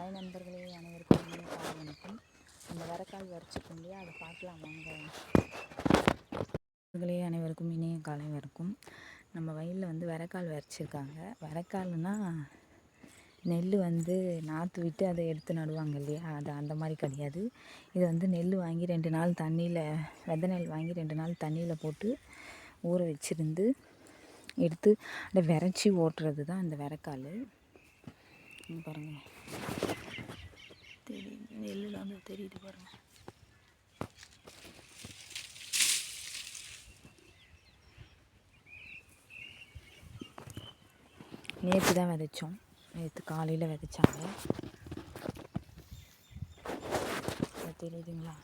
Hi நண்பர்களே அனைவருக்கும் இனிய வணக்கம். அந்த வரக்காய் வரைச்சிருக்கோம் இல்லையா அதை பார்க்கலாம் வாங்க. நண்பர்களே அனைவருக்கும் இனிய காலை வரைக்கும் நம்ம வயலில் வந்து வரக்கால் வரைச்சிருக்காங்க வரக்கால்னா நெல் வந்து நாற்று விட்டு அதை எடுத்து நடுவாங்க இல்லையா? அது அந்த மாதிரி கிடையாது. இது வந்து நெல் வாங்கி ரெண்டு நாள் தண்ணியில் வெத நெல் வாங்கி ரெண்டு நாள் தண்ணியில் போட்டு ஊற வச்சுருந்து எடுத்து அதை விரைச்சி ஓட்டுறது தான் அந்த வரக்கால் பாருங்கள் தெரியுது. நெல்லில் வந்து தெரியுது பாருங்கள் நேற்று தான் விதைச்சோம். நேற்று காலையில் விதைச்சாங்க. அது தெரியுதுங்களா?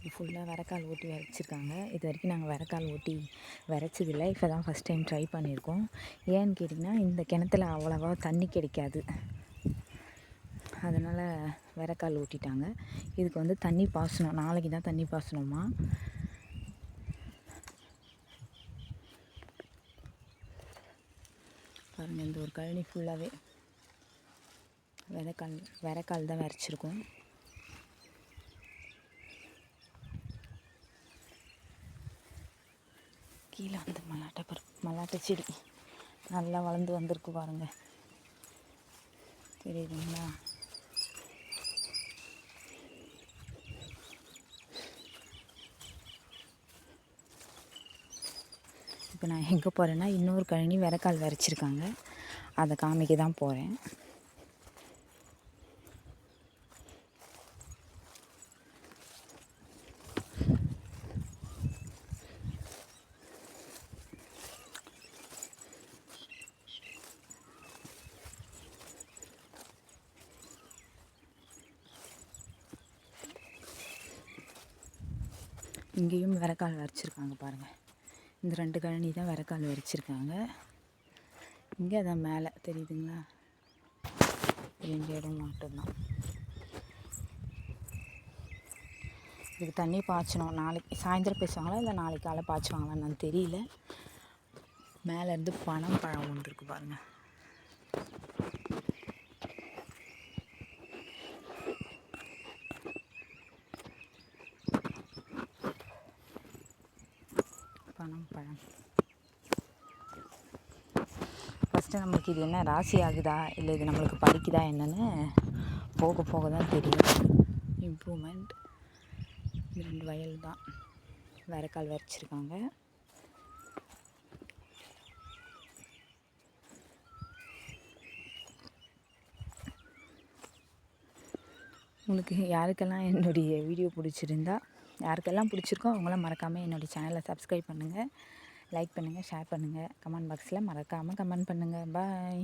இது ஃபுல்லாக வரக்கால் ஓட்டி வரைச்சிருக்காங்க இது வரைக்கும் நாங்கள் வரக்கால் ஓட்டி வரைச்சதில்லை இப்போ தான் ஃபஸ்ட் டைம் ட்ரை பண்ணியிருக்கோம். ஏன்னு கேட்டிங்கன்னா இந்த கிணத்துல அவ்வளோவா தண்ணி கிடைக்காது. அதனால் விறக்கால் ஊட்டிட்டாங்க. இதுக்கு வந்து தண்ணி பாசனம். நாளைக்கு தான் தண்ணி பாசனமா? பாருங்கள் இந்த ஒரு கழனி ஃபுல்லாகவே விதைக்கால் விரக்கால் தான் விரைச்சிருக்கோம். கீழே வந்து மல்லாட்டை பருப்பு மல்லாட்டை செடி நல்லா வளர்ந்து வந்திருக்கு பாருங்கள் தெரியுதுங்களா? இப்போ நான் எங்கே போகிறேன்னா இன்னொரு கழனி விறக்கால் விரைச்சிருக்காங்க. அதை காமிக்க தான் போகிறேன். இங்கேயும் விறக்கால் வரைச்சிருக்காங்க பாருங்கள் இந்த ரெண்டு கழனி தான் வரக்கால் வரைச்சிருக்காங்க. இங்கே அதான் மேலே தெரியுதுங்களா? ரெண்டு இடம் மட்டும்தான். இதுக்கு தண்ணி பாய்ச்சணும். நாளைக்கு சாயந்தரம் பேசுவாங்களா இல்லை நாளைக்கு காலை பாய்ச்சுவாங்களான்னு தெரியல. மேலேருந்து பனம் பழம் வந்துருக்கு பாருங்கள் பனம் பழம் ஃபஸ்ட்டு நம்மளுக்கு இது என்ன ராசி ஆகுதா? இல்லை இது நம்மளுக்கு படிக்குதா என்னென்னு போக போக தான் தெரியும். இம்ப்ரூவ்மெண்ட் இது ரெண்டு வயல் தான். வேரக்கால் வரைச்சிருக்காங்க. உங்களுக்கு யாருக்கெல்லாம் என்னுடைய வீடியோ பிடிச்சிருந்தா யாருக்கெல்லாம் பிடிச்சிருக்கோ அவங்களாம் மறக்காமல் என்னுடைய சேனலை சப்ஸ்கிரைப் பண்ணுங்கள் லைக் பண்ணுங்கள் ஷேர் பண்ணுங்கள் கமெண்ட் பாக்ஸில் மறக்காமல் கமெண்ட் பண்ணுங்கள் பாய்